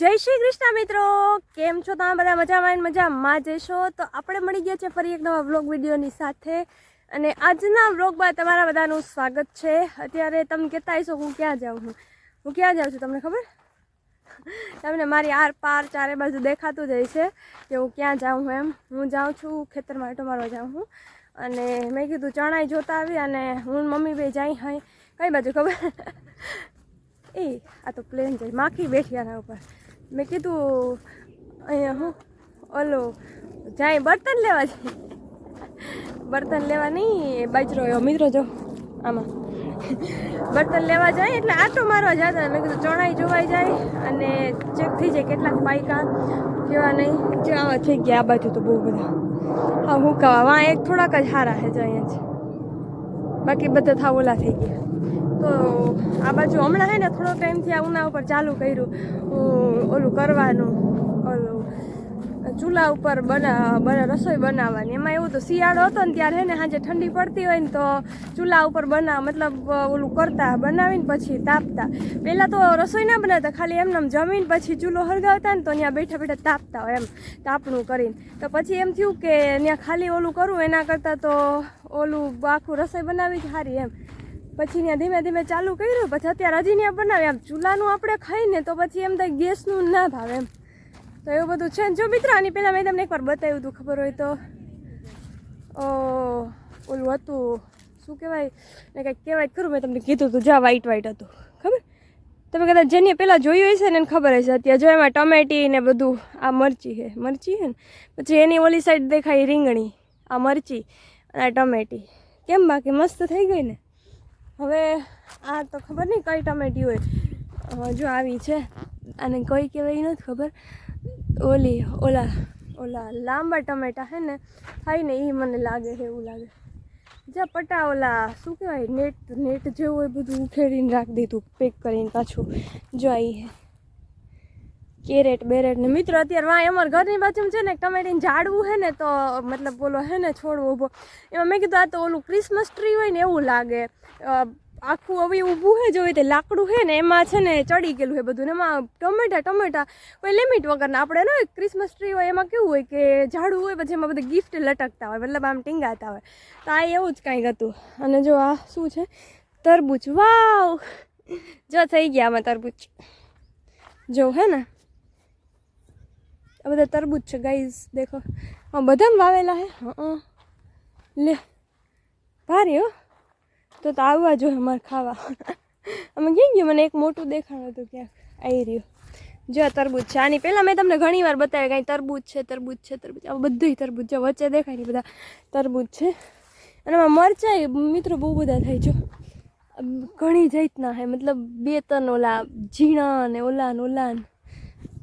જય શ્રી કૃષ્ણ મિત્રો. કેમ છો તમે બધા? મજામાં મજામાં જશો તો આપણે મળી ગયા છે ફરી એક નવા વ્લોગ વિડીયોની સાથે. અને આજના વ્લોગમાં તમારા બધાનું સ્વાગત છે. અત્યારે તમે કહેતા હશો, હું ક્યાં જાઉં છું? હું ક્યાં જાઉં છું તમને ખબર? તમને મારી આર પાર ચારે બાજુ દેખાતું જ છે કે હું ક્યાં જાઉં છું એમ. હું જાઉં છું, ખેતરમાં આંટો મારવા જાઉં છું. અને મેં કીધું ચણાઈ જોતા આવી અને હું મમ્મી બે જાય હઈ. કઈ બાજુ ખબર? એ, આ તો પ્લેન જાય માખી બેઠી આના ઉપર. મેં કીધું, અહીંયા હું? ઓલો, જાય બર્તન લેવા જાય બર્તન લેવા નહીં બાજરો એવો મિત્રો જો, આમાં. બર્તન લેવા જાય એટલે આટો મારવા જતા. મેં કીધું, ચણાઈ જોવાઈ જાય અને ચેક થઈ જાય કેટલાક પાયકા. કેવા નહીં? જે આવા થઈ ગયા આ બાજુ તો બહુ બધા. હા, હું કહેવા વાં એક થોડાક જ સારા છે, જ અહીંયા બાકી બધા થાવ ઓલા થઈ ગયા. તો આ બાજુ હમણાં હે ને થોડો ટાઈમથી આ ઉના ઉપર ચાલુ કર્યું. ઓલું કરવાનું, ઓલું, ચૂલા ઉપર બના રસોઈ બનાવવાની. એમાં એવું તો શિયાળો હતો ને ત્યારે હે ને સાંજે ઠંડી પડતી હોય ને તો ચૂલા ઉપર બનાવ મતલબ, ઓલું કરતા, બનાવીને પછી તાપતા. પહેલાં તો રસોઈ ના બનાવતા, ખાલી એમને જમીન પછી ચૂલો હળગાવતા ને તો ત્યાં બેઠા બેઠા તાપતા હોય એમ, તાપણું કરીને. તો પછી એમ થયું કે ત્યાં ખાલી ઓલું કરવું એના કરતાં તો ઓલું આખું રસોઈ બનાવી જ સારી એમ. પછી ત્યાં ધીમે ધીમે ચાલુ કર્યું, પછી અત્યારે હજી ત્યાં બનાવે. આમ ચૂલાનું આપણે ખાઈને તો પછી એમ થાય ગેસનું ના ભાવે એમ. તો એવું બધું છે ને. જો મિત્રો, આની પહેલાં મેં તમને એકવાર બતાવ્યું હતું, ખબર હોય તો. ઓ, ઓલું હતું. શું કહેવાય? ને કંઈક કહેવાય ખરું, મેં તમને કીધું હતું જ્યાં વ્હાઈટ વ્હાઈટ હતું. ખબર? તમે કદાચ જેને પહેલાં જોયું હશે ને એને ખબર હશે. અત્યારે જો એમાં ટમેટી ને બધું, આ મરચી છે. મરચી છે ને? પછી એની ઓલી સાઈડ દેખાય રીંગણી, આ મરચી અને આ ટમેટી. કેમ બાકી? મસ્ત થઈ ગઈ ને? હવે આ તો ખબર નહીં કઈ ટમેટી હોય. જો આવી છે. અને કઈ કહેવાય નથી ખબર. ઓલી, ઓલા ઓલા લાંબા ટમેટા હે ને, થાય ને એ મને લાગે છે એવું લાગે. જ્યાં પટા ઓલા, શું કહેવાય, નેટ નેટ જેવું હોય બધું ઉખેડીને રાખી દીધું, પેક કરીને પાછું. જો આવી હે. કેરેટ બેરેટ ને મિત્રો, અત્યારે વાંય અમારા ઘરની બાજુ છે ને ટમેટીને ઝાડવું છે ને તો, મતલબ ઓલો હે ને છોડવો ઊભો એમાં મેં કીધું આ તો ઓલું ક્રિસમસ ટ્રી હોય ને એવું લાગે. આખું હવે ઊભું હે જો તે લાકડું છે ને એમાં છે ને ચડી ગયેલું છે બધું ને એમાં ટમેટા ટમેટા કોઈ લિમિટ વગરના. આપણે ને ક્રિસમસ ટ્રી હોય એમાં કેવું હોય કે ઝાડવું હોય પછી એમાં બધી ગિફ્ટ લટકતા હોય, મતલબ આમ ટીંગાતા હોય. તો આ એવું જ કાંઈક હતું. અને જો આ શું છે? તરબૂચ. વાવ! જો થઈ ગયા આમાં તરબૂચ. જો હે ને આ બધા તરબૂચ છે ગાઈઝ દેખો. હા બધા વાવેલા હે? હં લે. ભારે, હો. તો તો આવવા જોઈએ અમારે ખાવા. અમે ક્યાં ગયું? મને એક મોટું દેખાણ હતું ક્યાંક. આવી રહ્યું. જો આ તરબૂચ છે. આની પહેલાં મેં તમને ઘણી વાર બતાવ્યું કાંઈ તરબૂચ છે તરબૂચ છે, તરબૂચ. આ બધુંય તરબૂચ છે. વચ્ચે દેખાય ને બધા તરબૂચ છે. અને એમાં મરચાંય મિત્રો બહુ બધા થાય જો ઘણી જાતના હે. મતલબ બે ત્રણ ઓલા ઝીણા ને ઓલા ને ઓલા ને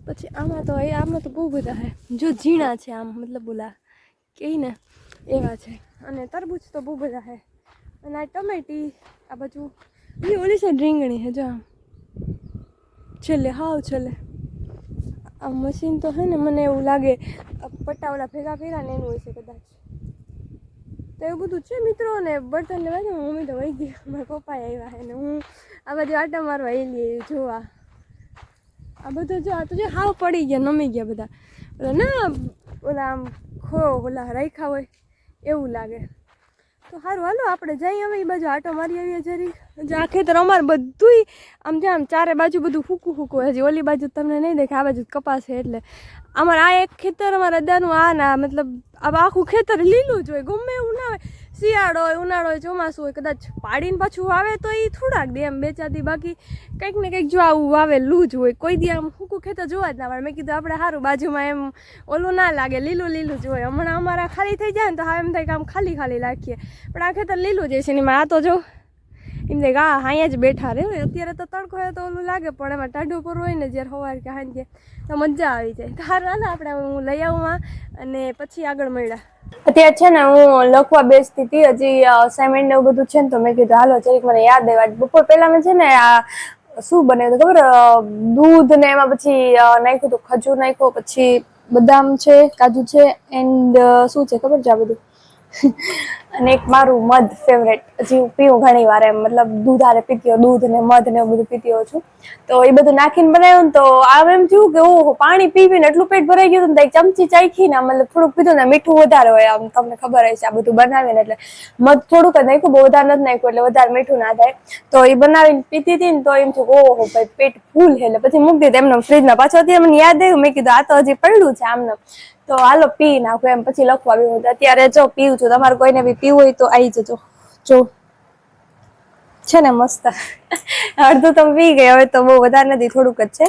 પછી આમાં તો એ આમાં તો બહુ બધા હે. જો ઝીણા છે આમ, મતલબ ઓલા કહી ને, એવા છે. અને તરબૂચ તો બહુ બધા હે. અને આ ટમેટી, આ બાજુ એ ઓલી છે રીંગણી છે જો આમ. છેલ્લે, હાવ છેલ્લે. આ મશીન તો છે ને મને એવું લાગે, આ પટ્ટા ઓલા ભેગા કર્યા ને એનું હોય છે કદાચ. તો એવું બધું છે મિત્રો ને બર્તન લેવા છે મમ્મી તો વહી ગઈ. મારા પપ્પા આવ્યા છે ને હું આ બાજુ આટા મારવા એલી જોવા. આ બધા જો આ તો જો હાવ પડી ગયા, નમી ગયા બધા. ઓલા ના, ઓલા આમ ખો, ઓલા રાખ્યા હોય, એવું લાગે. તો સારું હાલો, આપણે જઈએ હવે એ બાજુ આટો મારી આવીએ જરી આ ખેતર અમારે બધુંય, આમ જે આમ ચારે બાજુ બધું ફૂકું ફૂકું હજી ઓલી બાજુ તમને નહીં દેખાય, આ બાજુ કપાસ છે એટલે. અમારે આ એક ખેતર, અમારા દાનું આ ના મતલબ આ આખું ખેતર લીલું જ હોય, ગમે એવું ના હોય. શિયાળો હોય, ઉનાળો હોય, ચોમાસું હોય, કદાચ પાડીને પાછું વાવે તો એ થોડાક દે એમ બેચાતી બાકી કંઈક ને કંઈક જો આવું વાવેલું જ હોય. કોઈ દી આમ સૂકું ખેતર જોવા જ ના મળે મેં કીધું આપણે સારું બાજુમાં એમ ઓલું ના લાગે, લીલું લીલું જ હોય. હમણાં અમારા ખાલી થઈ જાય ને તો હા એમ થાય કે આમ ખાલી ખાલી રાખીએ. પણ આ ખેતર લીલું જ છે ને આ તો જો એમ ગા અહીંયા જ બેઠા રહે. અત્યારે તો તડકો હોય તો ઓલું લાગે, પણ એમાં ટાઢું પર હોય ને જ્યારે સવાર કે સાંજે તો મજા આવી જાય. સારું હાલો આપણે હું લઈ આવું અને પછી આગળ મળ્યા. અત્યારે છે ને હું લખવા બેસતી હતી, હજી અસાઇનમેન્ટ ને એવું બધું છે ને તો મેં કીધું, હાલો જરીક મને યાદ આવ્યા. બપોર પહેલા મેં છે ને આ શું બને હતું ખબર દૂધ ને એમાં પછી નાખ્યું હતું, ખજૂર નાખ્યો, પછી બદામ છે, કાજુ છે એન્ડ શું છે ખબર છે આ બધું? અને એક મારું મધ ફેવરેટ હજી પીવું ઘણી વાર એમ, મતલબ દૂધ આરે પીતી હોઉં દૂધ ને મધ ને એવું બધું પીતી હોઉં છું. તો એ બધું નાખીને બનાવ્યું તો આમ એમ થયું કે ઓહો, પાણી પીવીને એટલું પેટ ભરાઈ ગયું ને ચમચી ચાખી ને મતલબ થોડુંક પીધું ને મીઠું વધારે હોય આમ, તમને ખબર હશે આ બધું બનાવીને એટલે મધ થોડુંક જ નાખ્યું, બહુ વધારે નથી નાખ્યું એટલે વધારે મીઠું ના થાય. તો એ બનાવીને પીતી હતી ને તો એમ થયું ઓહો, ભાઈ, પેટ ફૂલ છે એટલે પછી મૂકી દીધું એમને ફ્રીજમાં પાછો મને યાદ આવ્યું, મેં કીધું આ તો હજી પડ્યું છે આમને. તો હાલો, પી નાખો એમ. પછી લખવા તો અત્યારે જો પીવું છું. તમારે કોઈને બી પીવું હોય તો આવી જજો. જો, છે ને મસ્ત. અડધું તો પી ગઈ હવે તો બહુ વધારે નથી, થોડુંક જ છે.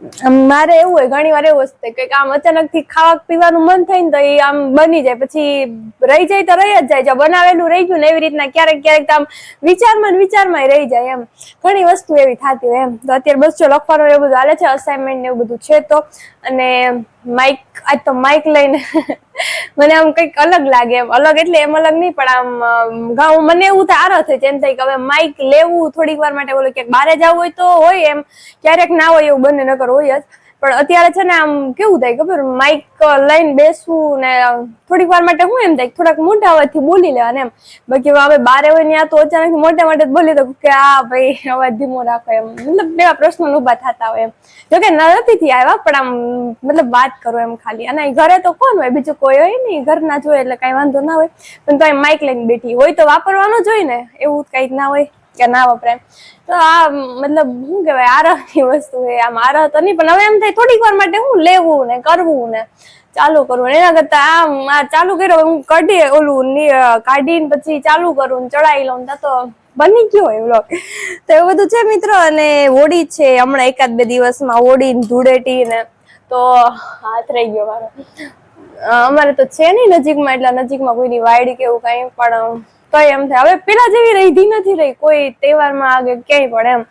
મારે એવું હોય, ઘણી વાર એવું વસ્તુ કંઈક આમ અચાનકથી ખાવા પીવાનું મન થાય ને તો એ આમ બની જાય, પછી રહી જાય તો રહી જ જાય જો બનાવેલું રહી ગયું ને એવી રીતના ક્યારેક ક્યારેક આમ વિચારમાં ને વિચારમાં રહી જાય એમ. ઘણી વસ્તુ એવી થતી હોય એમ. તો અત્યારે બસ જો લખવાનું એવું બધું હાલે છે અસાઇનમેન્ટ ને એવું બધું છે તો. અને માઇક આજ તો માઇક લઈને મને આમ કંઈક અલગ લાગે એમ. અલગ એટલે એમ અલગ નહીં, પણ આમ ગાઉં મને એવું આરો થાય. છે એમ થાય કે હવે માઇક લેવું થોડીક વાર માટે બોલો ક્યાંક બારે જવું હોય તો હોય એમ. ક્યારેક ના હોય એવું બંને, નકર હોય જ. પણ અત્યારે છે ને આમ કેવું થાય ખબર? માઇક લઈને બેસવું ને થોડીક વાર માટે હું એમ થાય થોડાક મોટા અવાજથી બોલી લેવાને એમ. બાકી હવે બારે હોય ત્યાં તો અચાનક મોટા માટે બોલી દઉં કે આ ભાઈ અવાજ ધીમો રાખો એમ. મતલબ એવા પ્રશ્નો ઊભા થતા હોય એમ. જોકે નથી થી આવ્યા, પણ આમ મતલબ વાત કરો એમ ખાલી. અને ઘરે તો કોણ હોય? બીજું કોઈ હોય નહીં. ઘરના ના જોઈએ એટલે કાંઈ વાંધો ના હોય. પણ તો માઇક લઈને બેઠી હોય તો વાપરવાનું જ હોય ને? એવું કંઈક ના હોય? કે ના વપરાય તો આ મતલબ શું કહેવાય આરહની વસ્તુ છે આમ આરહ તો નહીં, પણ હવે એમ થાય થોડીક વાર માટે હું લેવું ને કરવું ને ચાલુ કરવું એના કરતા આમ આ ચાલુ કર્યો હું કાઢી ઓલું કાઢીને પછી ચાલુ કરું ને ચડાવી લઉં તો બની ગયો એ vlog. તો એવું બધું છે મિત્રો, અને હોળી છે, હમણાં એકાદ બે દિવસમાં હોળી ને ધૂળેટી ને, તો હાથ રહી ગયો મારો. અમારે તો છે નહીં નજીકમાં, એટલે નજીકમાં કોઈની વાયડી કે એવું કઈ, પણ કઈ એમ થાય. હવે પેલા જેવી રહી નથી રહી. કોઈ તહેવારમાં આગળ ક્યાંય પણ એમ.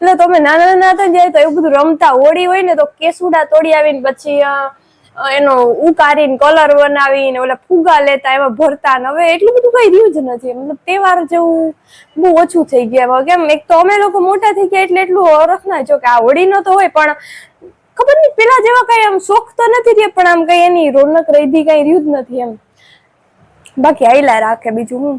એટલે તમે નાના નાના હતા જાય તો એવું બધું રમતા હોળી હોય ને તો કેસુડા તોડી આવીને પછી એનો ઉકારીને કલર બનાવીને ઓલા ફુગા લેતા એમાં ભરતા ને હવે એટલું બધું કઈ રહ્યું જ નથી. મતલબ તહેવાર જેવું બહુ ઓછું થઈ ગયા કેમ, એક તો અમે લોકો મોટા થઈ ગયા એટલે એટલું હરખ ના જો કે આ હોળીનો તો હોય, પણ ખબર નહીં, પેલા જેવા કઈ આમ શોખ તો નથી રહ્યા, પણ આમ કઈ એની રોનક રહી કઈ રહ્યું જ નથી એમ. બાકી આઈલા રાખે બીજું હું.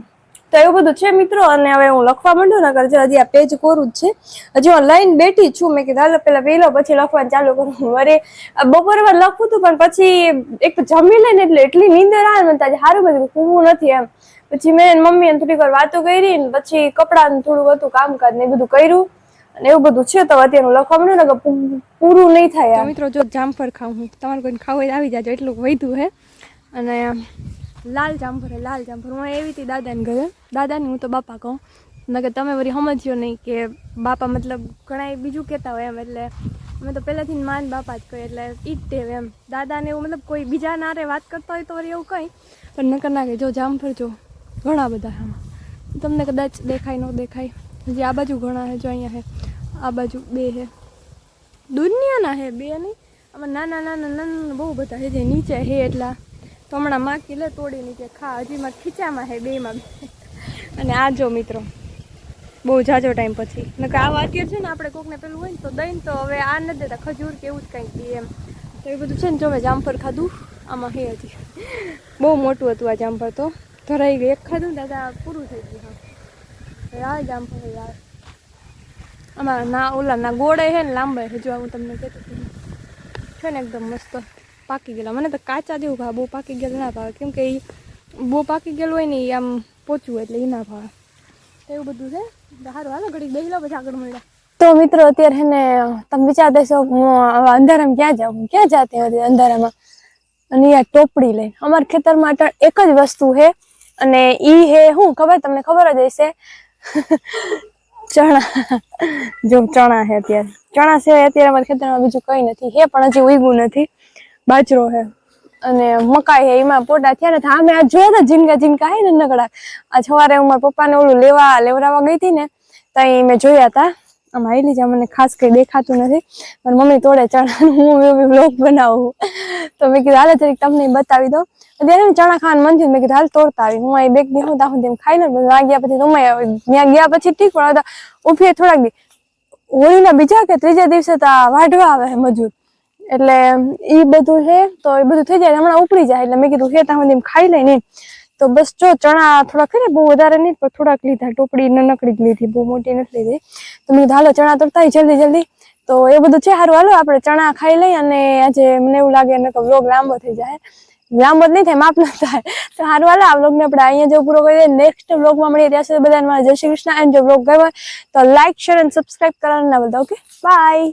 તો એવું બધું છે મિત્રો અને હવે હું લખવા માંડું ને કરજે હજી આ પેજ કોરું જ છે. હજી હું લાઈન બેઠી છું મેં કીધું હાલો પેલા વહેલો પછી લખવાનું ચાલુ કરું. અરે બપોરે વાર લખું હતું પણ પછી એક તો જમી લઈને એટલે એટલી નીંદર આવે ને તાજે સારું બધું કૂવું નથી એમ. પછી મેં મમ્મી મમ્મી થોડીક વાર વાતો કરી ને પછી કપડાનું થોડું હતું કામકાજ ને એ બધું કર્યું. અને એવું બધું છે તો અત્યારે હું લખવા માંડું ને કે પૂરું નહીં થાય તો મિત્રો જો જામફળ ખાઉં હું તમારે કોઈને ખાવું આવી જાજો એટલું વધ્યું હે. અને લાલ જામફળ લાલ જામફળ. હું એવી રીતે દાદાને ગયો દાદાને હું તો બાપા કહું. નકર તમે વળી સમજ્યો નહીં કે બાપા મતલબ ઘણા બીજું કહેતા હોય એમ. એટલે અમે તો પહેલાંથી માન બાપા જ કહે એટલે ઈ જ ટેવ એમ. દાદાને એવું મતલબ કોઈ બીજા નારે વાત કરતા હોય તો વળી એવું કંઈ. પણ નકર ના કે જો જામફળ જો ઘણા બધા આમાં. તમને કદાચ દેખાય, ન દેખાય. હજી આ બાજુ ઘણા છે, જો અહીંયા હે આ બાજુ બે હે દુનિયાના હે બે નહીં. આમાં નાના નાના નાના બહુ બધા છે. જે નીચે હે એટલા. તો હમણાં માકી લે તોડી નીચે ખા. હજી માં ખીચામાં હે બેમાં. અને આ જો મિત્રો, બહુ જાજો ટાઈમ પછી. નકર આવા અત્યારે છે ને આપણે કોકને પેલું હોય ને તો દઈને તો હવે આ ન દેતા, ખજૂર કે એવું જ કંઈક દે એમ. તો એ બધું છે ને જો મેં જામફળ ખાધું. આમાં હે હજી. બહુ મોટું હતું આ જામફળ તો. ધરાઈ ગયું. એક ખાધું દાદા, પૂરું થઈ ગયું, હા. જામફળ યાર. આમાં ના, ઓલા ના ગોળે છે ને લાંબા હજુ હું તમને કહેતી હતી. છે ને એકદમ મસ્ત. પાકી ગયેલા. મને તો કાચા જેવું ભાવે, બહુ પાકી ગયેલા ના ભાવે. કેમ એ બહુ પાકી ગયેલું હોય ને એ આમ પોચું હોય એટલે એ ના ભાવે. એવું બધું છે. સારું હાલો, ઘડીક બેસી લો, પછી આગળ મળ્યા તો મિત્રો, અત્યારે હે ને, તમે વિચાર દેશો, હું અંધારામાં ક્યાં જાઉં? ક્યાં જાતી હતી અંધારામાં? અને આ ટોપડી લઈ અમારા ખેતરમાં અટાણ એક જ વસ્તુ છે, અને ઈ હે? શું ખબર? તમને ખબર જ હશે. ચણા. જો ચણા છે અત્યારે. ચણા સિવાય અત્યારે અમારા ખેતરમાં બીજું કંઈ નથી. હે, પણ હજી ઉગ્યું નથી. બાજરો હે. અને મકાઈ હે, એમાં પોટા થયા ને આમે આ જોયા હતા ઝીંગા ઝીંગા હે ને નકડા આ સવારે હું મારા પપ્પાને ઓલું લેવા લેવડાવવા ગઈ હતી ને ત્યાં મેં જોયા હતા આમ આવેલી છે મને ખાસ કઈ દેખાતું નથી. પણ મમ્મી તોડે ચણા હું એવી બ્લોગ બનાવું. તો મેં કીધું, હાલે, જરીક તમને બતાવી દઉં. અત્યારે ચણા ખાવાનું મન થયું મેં કીધું, હાલ તોડતા આવી. હું અહીં બેગ હું ત્યાં તેમ ખાઈ લઉં ત્યાં ગયા પછી તમે ત્યાં ગયા પછી ઠીક, પણ ઊભી થોડાક દી. હોળીના બીજા કે ત્રીજા દિવસે તો વાઢવા આવે મજૂર. એટલે એ બધું છે, તો એ બધું થઈ જાય હમણાં ઉપડી જાય. એટલે મેં કીધું ત્યાં સુધી ખાઈ લઈ ને. તો બસ જો ચણા થોડાક ખરે બહુ વધારે નહીં, પણ થોડાક લીધા. ટોપડી નકડી જ લીધી, બહુ મોટી નથી લીધી. તો મેં કીધું, હાલો, ચણા તરતા જલ્દી જલ્દી. તો એ બધું છે સારું. હાલો, આપણે ચણા ખાઈ લઈ અને આજે મને એવું લાગે એને વ્લોગ લાંબો થઈ જાય. લાંબો જ નહીં થાય, માપ ન થાય. તો સારું, હાલો, આ વ્લોગને આપણે અહીંયા જો પૂરો કરીએ નેક્સ્ટ વ્લોગમાં મળીએ. ત્યાં સુધી બધાને મારા જય શ્રી કૃષ્ણ. એન્ડ જો વ્લોગ ગયો તો લાઇક શેર એન્ડ સબસ્ક્રાઈબ કરવાનું બધા ઓકે બાય